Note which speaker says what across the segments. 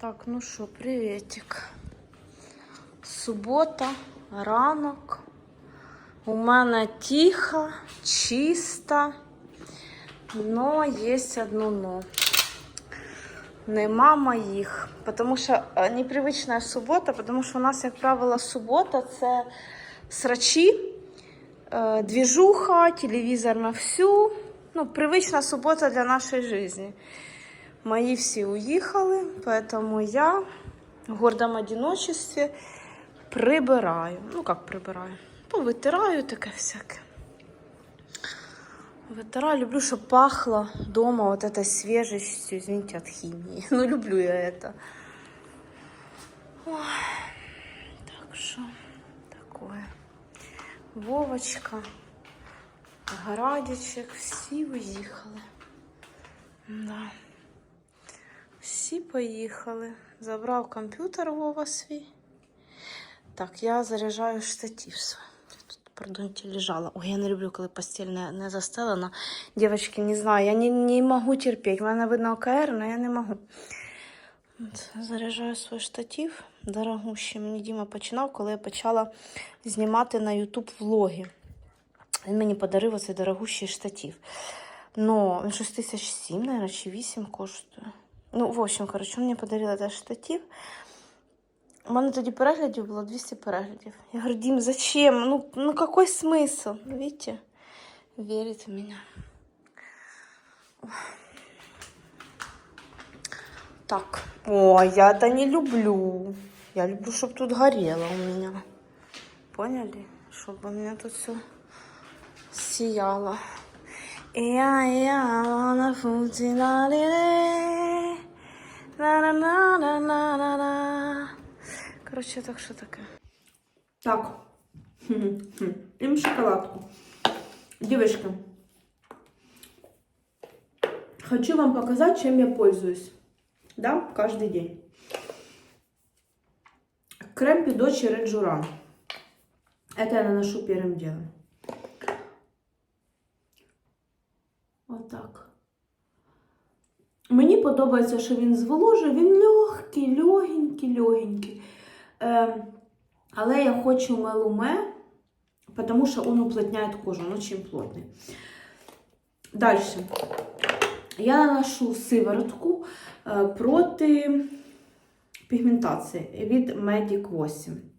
Speaker 1: Так, ну що, приветик. Субота, ранок. У мене тихо, чисто, но є одно но. Нема моїх. Тому що е, непривична субота, тому що у нас, як правило, субота це срачі, е, двіжуха, телевізор на всю. Ну, привична субота для нашої житті. Мои все уехали, поэтому я в гордом одиночестве прибираю. Ну, как прибираю? Повитираю таке всяке. Вытираю, люблю, чтобы пахло дома вот этой свежестью, извините, от химии. Ну, люблю я это. Ой, так что такое. Вовочка, Градичек, всі уїхали. Да. Всі поїхали. Забрав комп'ютер Вова свій. Так, я заряджаю штатив свій. Тут, лежала. Ой, я не люблю, коли постіль не, не застелена. Дівчатки, не знаю, я не, не можу терпіти. У мене видно ОКР, але я не можу. Заряджаю свій штатив. Дорогущий. Мені Діма починав, коли я почала знімати на YouTube влоги. Він мені подарив оцей дорогущий штатив. Ну, він щось тисяч сім, чи вісім коштує. Ну, в общем, коротше, він мені подарив цей штатив. У мене тоді переглядів було 200 переглядів. Я говорю, Дім, зачем? Ну, ну какой смысл? Ну, Видите? Верит в меня. Ой. Так. О, я это не люблю. Я люблю, чтобы тут горело у меня. Поняли? Чтобы у меня тут все сияло. Ea, ea, ona функціоналі. На на на на на на на. Коротше, так что такое?
Speaker 2: Так. Им шоколадку. Девочки, хочу вам показать, чем я пользуюсь. Да, каждый день. Крем під очі. Это я наношу первым делом. Вот так. Мені подобається, що він зволожує, він легкий, легенький, легенький. Е, але я хочу мелуме, потому что он уплотняет кожу, он очень плотный. Дальше. Я наношу сиворотку е, проти пігментації від Medic 8.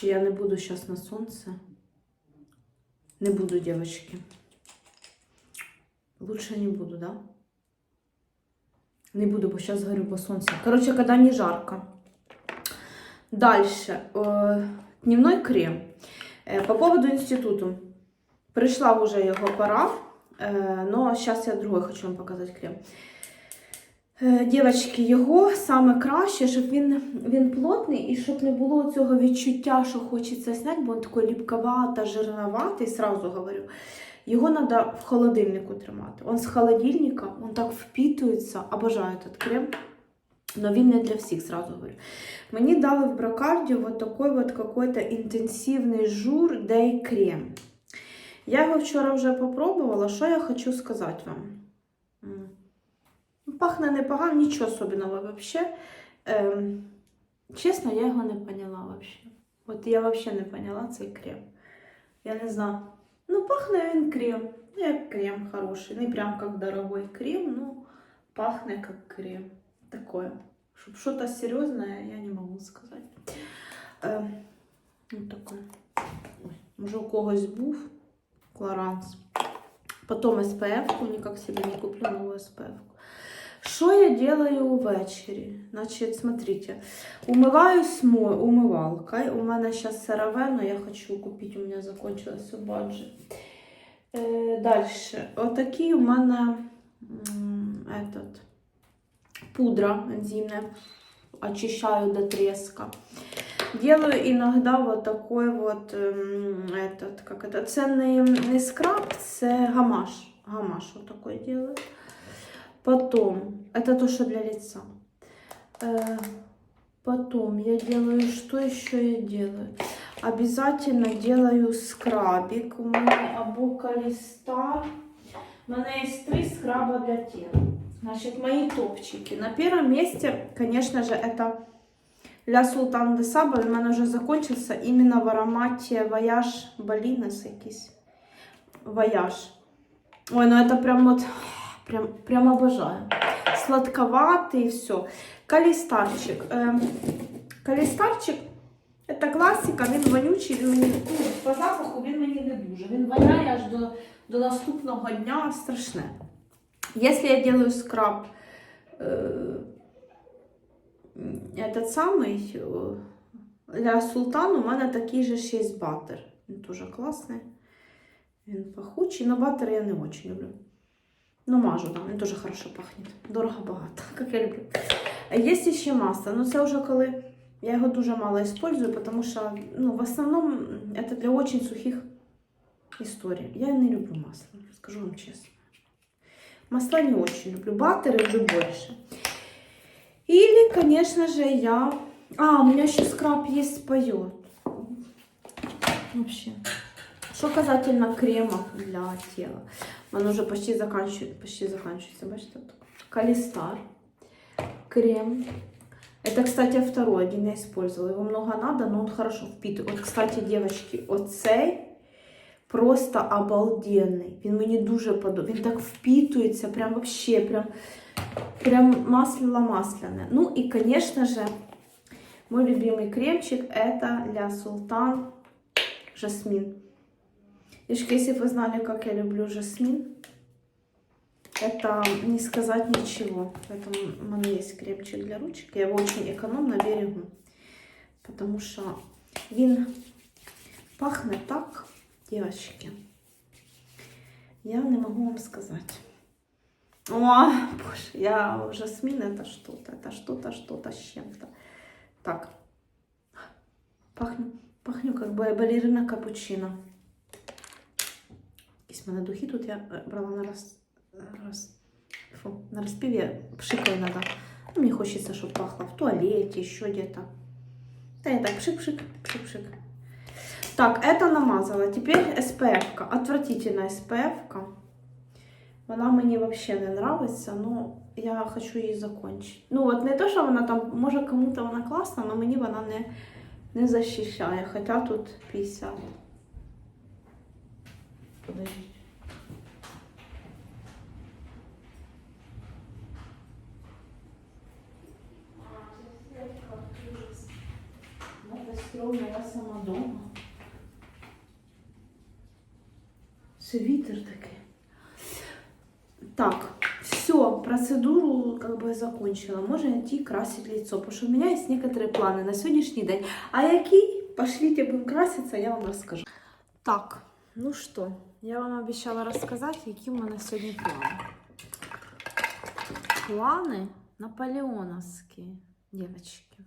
Speaker 2: Чи я не буду зараз на сонце? Не буду, девочки. Лучше не буду, да? Не буду, бо сейчас горю по солнцу. Короче, когда не жарко. Дальше. Э, дневной крем. Э, по поводу институту. Пришла уже его пора, э, но сейчас я другой хочу вам показати крем. Е, Дівчатки, його саме краще, щоб він, він плотний і щоб не було цього відчуття, що хочеться зняти, бо він такий ліпковато, жирноватий, сразу говорю. Його треба в холодильнику тримати. Он з холодильника, он так впитується, обожаю этот крем. Но він не для всіх, сразу говорю. Мені дали в брокарді вот такой вот какой-то інтенсивний жур Day крем. Я його вчора вже попробувала. Що я хочу сказати вам? Пахне непогано, нічого особливого вообще. Ем, чесно, я його не поняла вообще. От я вообще не поняла цей крем. Я не знаю. Ну, пахне він крем. Ну, як крем хороший. Не прям как дорогой крем, но пахне как крем. Такое. Чтобы что-то серьезное, я не могу сказать. Ем, такое. Ой, може у когось був Кларанс. Потом SPF, никак себе не куплю новую SPF. Что я делаю увечері? Значит, смотрите, умываюсь мо- умывалкой. У меня сейчас CeraVe, но я хочу купить, у меня закончилась у баджи. Э, дальше. Вот такие у меня м, этот, пудра энзимная. Очищаю до треска. Делаю иногда вот такой вот ем, этот, как это, це не, не скраб, це гамаш. Гамаш вот такой делаю. Потом, это то, что для лица. Э, потом я делаю, что еще я делаю? Обязательно делаю скрабик. У мене або калістар. У мене є три скраба для тела. Значит, мои топчики. На первом месте, конечно же, это Ля Султан де Саба. У мене вже закончився іменно в ароматі Вояж Балінес якийсь. Вояж. Ой, ну это прям вот, прям, прям обожаю. Сладковатый и все. Калістарчик. Ем, калістарчик це класика, він вонючий, він мені ну, по запаху він мені не дуже. Він воняє аж до, до наступного дня страшне. Если я делаю скраб, э, этот самый э, для султану, у мене такий же ще є батер. Він дуже класний. Він пахучий, но батер я не очень люблю. Ну, мажу, да, він дуже хорошо пахне. Дорого багато, як я люблю. Є ще масло, ну це вже коли я його дуже мало использую, тому що ну, в основному це для очень сухих історій. Я не люблю масло, скажу вам чесно. Масла не очень люблю, баттеры люблю больше. Или, конечно же, я... А, у меня еще скраб есть поет. Вообще. Что касательно крема для тела. Он уже почти заканчивается. Почти заканчивается. Бачите? тут. Калистар. Крем. Это, кстати, второй один я использовала. Его много надо, но он хорошо впитывает. Вот, кстати, девочки, оцей просто обалденний. Він мені дуже подобається. Він так впитується, прям вообще, прям, прям масло масляне. Ну и, конечно же, мой любимый кремчик это для Султан Жасмин. Девочки, если бы вы знали, как я люблю жасмин, это не сказать ничего. Поэтому у меня есть кремчик для ручек. Я его очень экономно берегу. Потому что він пахне так, девочки. Я не могу вам сказать. О, боже, я жасмин это что-то, это что-то, что-то с чем-то. Так. Пахну, пахню как бы балерина капучино. Якісь в мене духи тут я е, брала на раз, раз, фу, на розпів я пшикаю надо. Ну, мне хочется, чтобы пахло в туалете, еще где-то. Да я так пшик-пшик, пшик-пшик. Так, это намазала. Теперь SPF. -ка. Отвратительная SPF. -ка. Вона мені вообще не нравится, но я хочу її закончити. Ну, от не то, що вона там, може кому-то вона класна, але мені вона не, не захищає. Хоча тут 50. Подождіть. Ну, это стрёмно, я сама дома. Все вітер такий. Так, все, процедуру как бы закончила. Можно идти красить лицо, потому что у меня есть некоторые планы на сегодняшний день. А які? Пошлите, будем краситься, я вам расскажу. Так, ну что, я вам обещала рассказать, які у мене сьогодні плани. Плани наполеоновські, девочки.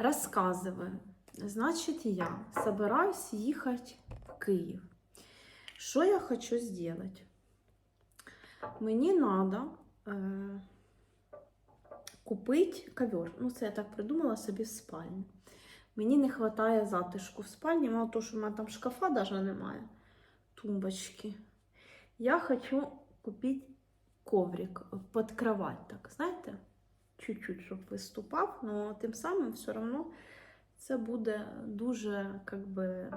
Speaker 2: Рассказываю. Значит, я собираюсь ехать в Киев. Что я хочу сделать? Мені надо е, купити ковер. Ну, це я так придумала собі в спальні. Мені не вистачає затишку в спальні, мало того, що в мене там шкафа навіть немає, тумбочки. Я хочу купити коврик під кровать, так, знаєте? Чуть-чуть, щоб виступав, але тим самим все одно це буде дуже, как би,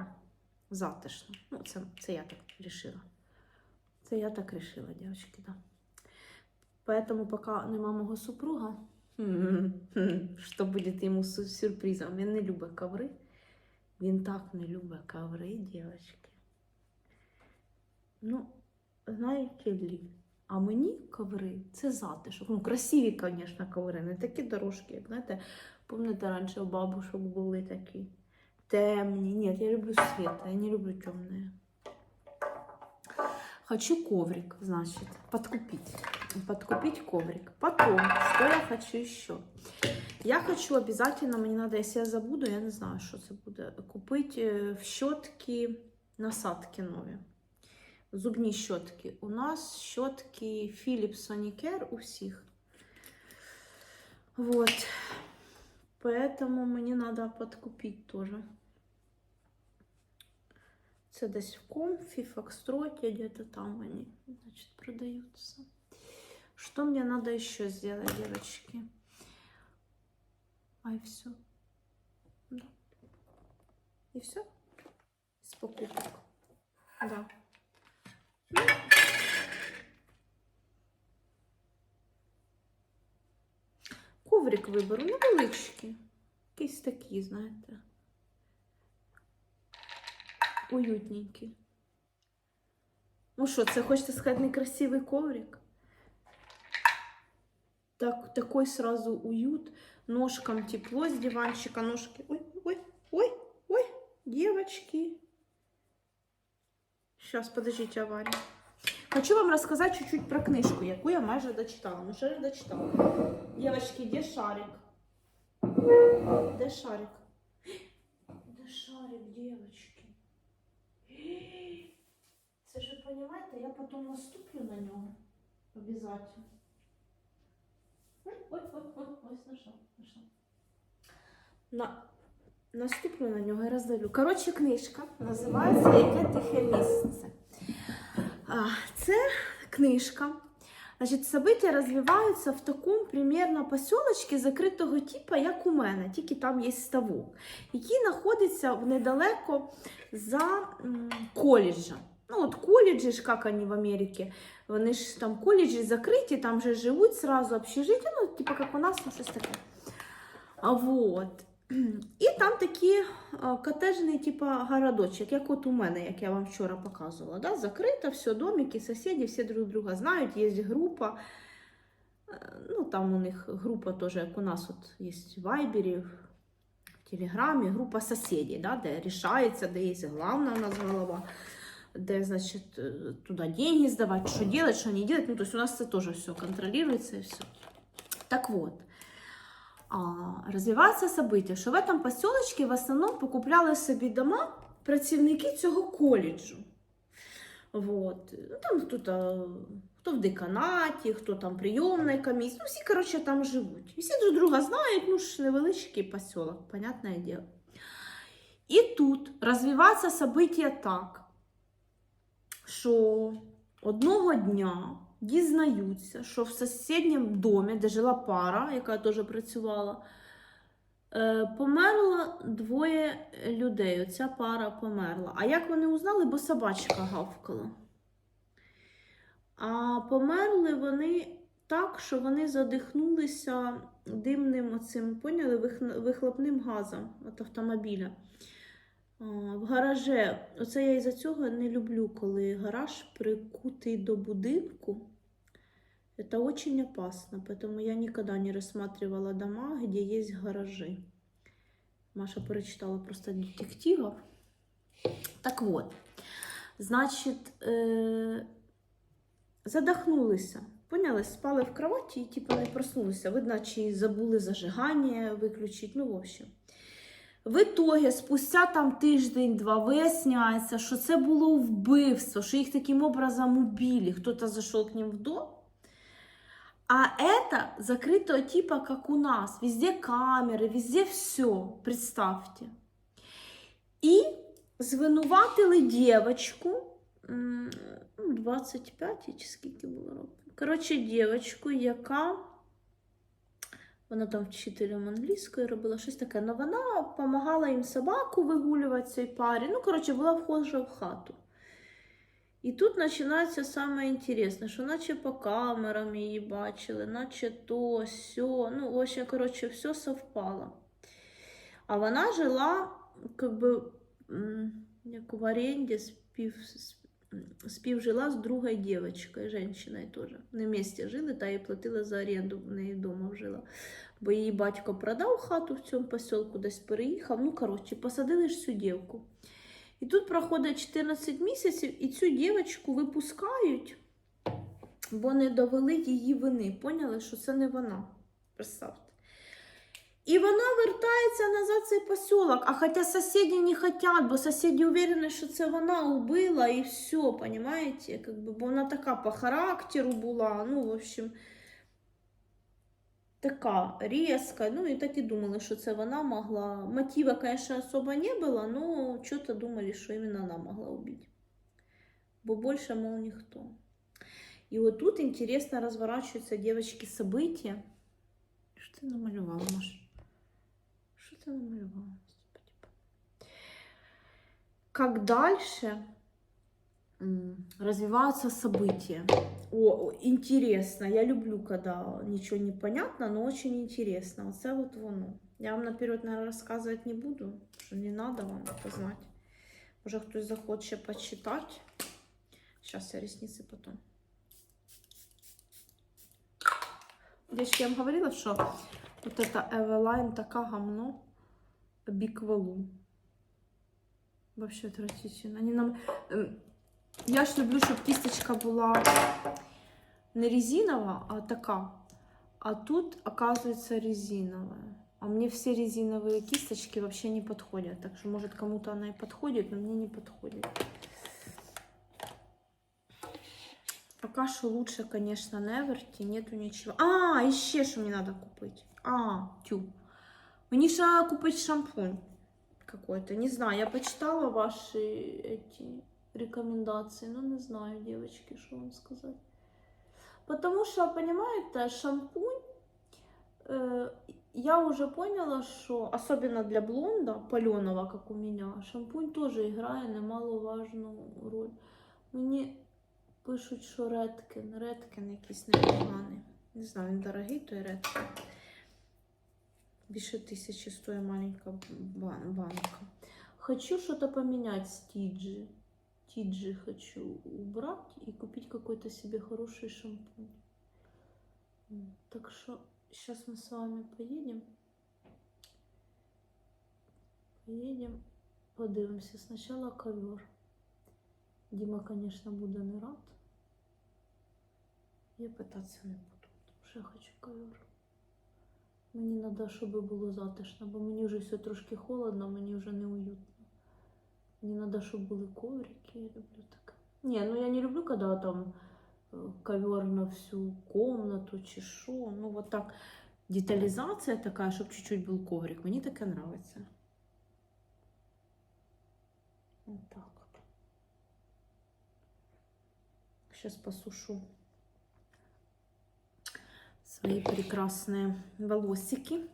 Speaker 2: затишно. Ну, це, це я так вирішила. Це я так вирішила, дівчатки, да. Поэтому поки нема мого супруга, що буде йому сю- сюрпризом. Він не любить коври. Він так не любить коври, дівчатки. Ну, знаєте ли, а мені коври це затишок. Ну, красиві, звісно, коври, не такі дорожки, як знаєте, пам'ятаєте, раніше у бабушок були такі темні. Нет, я люблю светлое, я не люблю темные. Хочу коврик, значит, подкупить. Подкупить коврик. Потом, что я хочу еще? Я хочу обязательно, мне надо, если я забуду, я не знаю, що це буде, купити е, в щотки насадки нові. Зубні щотки. У нас щотки Philips Sonicare у всіх. Вот.
Speaker 1: Поэтому мені треба подкупити теж. Це десь в комфі, фокстроті, где-то там вони, значить, продаються. Что мне надо еще сделать, девочки? А и все. Да. И все? Из покупок. Да. Виберу невеличкий. Якийсь такий, знаєте. Уютненький. Ну що, це хочете сказати некрасивий коврик? Так, такой сразу уют. Ножкам тепло с диванчика. Ножки. Ой, ой, ой, ой, девочки. Сейчас, подождите, авария. Хочу вам рассказать чуть-чуть про книжку, яку я майже дочитала. Ну, що ж дочитала? Девочки, де шарик? Де шарик? Де шарик, девочки? Це ж, понимаете, я потом наступлю на нього. Обязательно. Ой, ой, ой, ой, ой, знайшла, знайшла. На... Наступлю на нього і роздалю. Коротше, книжка називається Яке тихе місце. Це книжка. Значить, события розвиваються в такому примерно поселочці закритого типу, як у мене, тільки там є ставок, який знаходиться недалеко за коледжем. Ну, от коледжі ж, як вони в Америці, вони ж там коледжі закриті, там же живуть сразу общежиття, ну, типу, як у нас, ну, щось таке. А вот. І там такі а, котежний, типу, городочок, як от у мене, як я вам вчора показувала. Да? Закрито, все, домики, сусіди, всі друг друга знають, є група. Е, Ну, там у них група теж, як у нас от є в Вайбері, в Телеграмі, група сусідів, да? де рішається, де є головна у нас голова де, значит, э, туда деньги сдавать, что делать, что не делать. Ну, то есть у нас это тоже все контролируется и все. Так вот, а, розвиваються события, що в этом поселочке в основному покупляли собі дома працівники цього коледжу. Вот. Ну, там хто-то, хто в деканаті, хто там прийомної комісії. Ну, всі, коротше, там живуть. І всі друг друга знають, ну ж невеличкий поселок, понятне діло. І тут розвиваються события так що одного дня дізнаються, що в сусідньому домі, де жила пара, яка теж працювала, е, померло двоє людей. Оця пара померла. А як вони узнали, бо собачка гавкала. А померли вони так, що вони задихнулися димним оцим, поняли, вихлопним газом від автомобіля. В гараже, оце я із-за цього не люблю, коли гараж прикутий до будинку. Это очень опасно, поэтому я никогда не рассматривала дома, где есть гаражи. Маша перечитала просто детективов. Так вот, значить, е- задохнулися. Поняли, спали в кроваті і типу не проснулися. Видно, чи забули зажигання виключити. Ну, в общем. В итоге, спустя там тиждень-два, виясняється, що це було вбивство, що їх таким образом убили. Хто-то зайшов к ним в дом. А это закрытого типа, как у нас. Везде камеры, везде все. Представьте. І звинуватили дівчинку, м, ну, 25 чи скільки було років. Коротше, дівчинку, яка вона там вчителем англійської робила щось таке. але вона допомагала їм собаку вигулювати цій парі. Ну, коротше, була вхожа в хату. І тут починається саме інтересне, що наче по камерам її бачили, наче то, сьо. Ну, в общем, коротше, все совпало. А вона жила, как би, як в оренді, спів, співжила з другою дівчинкою, жінкою теж. Вони вместе жили, та їй платила за оренду, в неї вдома жила. Бо її батько продав хату в цьому поселку, десь переїхав. Ну, коротше, посадили ж цю дівку. І тут проходить 14 місяців, і цю дівчинку випускають, бо не довели її вини. Поняли, що це не вона. Представте. І вона вертається назад в цей поселок. А хоча сусіди не хочуть, бо сусіди уверені, що це вона убила і все, понимаете? Как бо вона така по характеру була. Ну, в общем.
Speaker 2: Така різка. Ну і так і думали, що це вона могла. Мотива, звісно, особо не було, але чого-то думали, що іменно вона могла убити. Бо більше, мол, ніхто. І от тут інтересно розворачуються, дівчатки, события. Що ти намалювала, Маш? Що ти намалювала? Как дальше развиваются события? О, о, интересно. Я люблю, когда ничего не понятно, но очень интересно. Оце вот воно. Я вам наперед, наверное, рассказывать не буду, что не надо вам это знать. Може, хтось захоче почитать. Сейчас я ресницы потом. Девочки, я вам говорила, что вот это Эвелайн така гамно биквалу. Вообще отвратительно. Они нам... Я ж люблю, щоб кісточка була не резинова, а така. А тут, оказывается, резиновая. А мне все резиновые кисточки вообще не подходят. Так что, может, кому-то она и подходит, но мне не подходит. Пока что лучше, конечно, Неверти. Нету ничего. А, еще что мне надо купить. А, тю. Мне же надо купить шампунь какой-то. Не знаю, я почитала ваши эти рекомендации, но не знаю, девочки, что вам сказать. Потому что, понимаете, шампунь, э, я уже поняла, что, особенно для блонда, паленого, как у меня, шампунь тоже играет немаловажну роль. Мені пишуть, що Редкін, Редкін якийсь непоганий. Не знаю, він дорогий, той Редкін. Більше тисячі стоїть маленька бан- банка. Хочу что-то поменять с Тиджи. Тиджи хочу убрать и купить какой-то себе хороший шампунь. Так что сейчас мы с вами поедем. Поедем, подивимося. Сначала ковер. Дима, конечно, буде не рад. Я питатися не буду, тому що я хочу ковер. Мені треба, щоб було затишно, бо мені вже все трошки холодно, мені вже не уютно. Мені треба, щоб були коврики, я люблю таке. Ні, ну я не люблю, коли там е, ковер на всю комнату чи що. Ну, вот так деталізація така, щоб чуть-чуть був коврик. Мені таке подобається. Вот так вот. Сейчас посушу свои прекрасные волосики.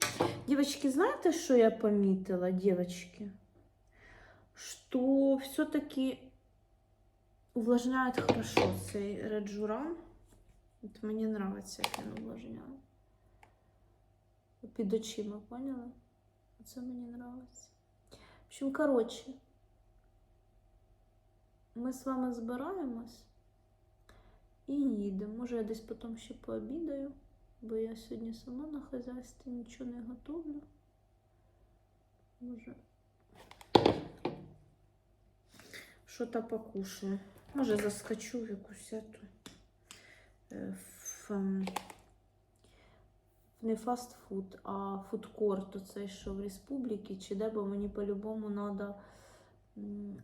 Speaker 2: Девочки, знаете, что я пометила, девочки? Что все-таки увлажняет хорошо цей реджуран. Вот мне нравится, як він увлажняє. Під очима, поняли? Це мені нравится. В общем, короче, ми з вами збираємось і їдемо. Може, я десь потім ще пообідаю, бо я сьогодні сама на хазяйстві нічого не готовлю. Може, що-то покушаю. Може, заскочу в якусь эту, е, в, ем, не фастфуд, а фудкорт, оцей, що в республіки, чи де, бо мені по-любому треба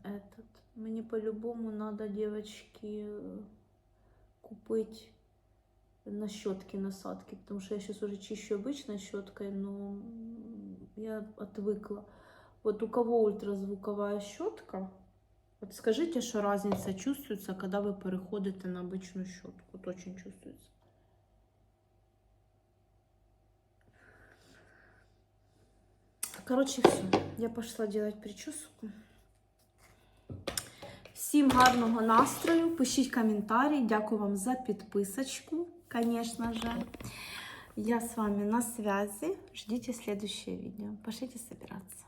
Speaker 2: этот, мені по-любому надо, девочки, э, купить на щетки насадки, потому что я сейчас уже чищу обычной щеткой, но м, я отвыкла. Вот у кого ультразвуковая щетка, вот скажите, что разница чувствуется, когда вы переходите на обычную щетку. Вот очень чувствуется. Короче, все. Я пошла делать прическу. Всім гарного настрою. Пишіть коментарі. Дякую вам за підписочку, конечно же. Я с вами на связи. Ждите следующее видео. Пошлите собираться.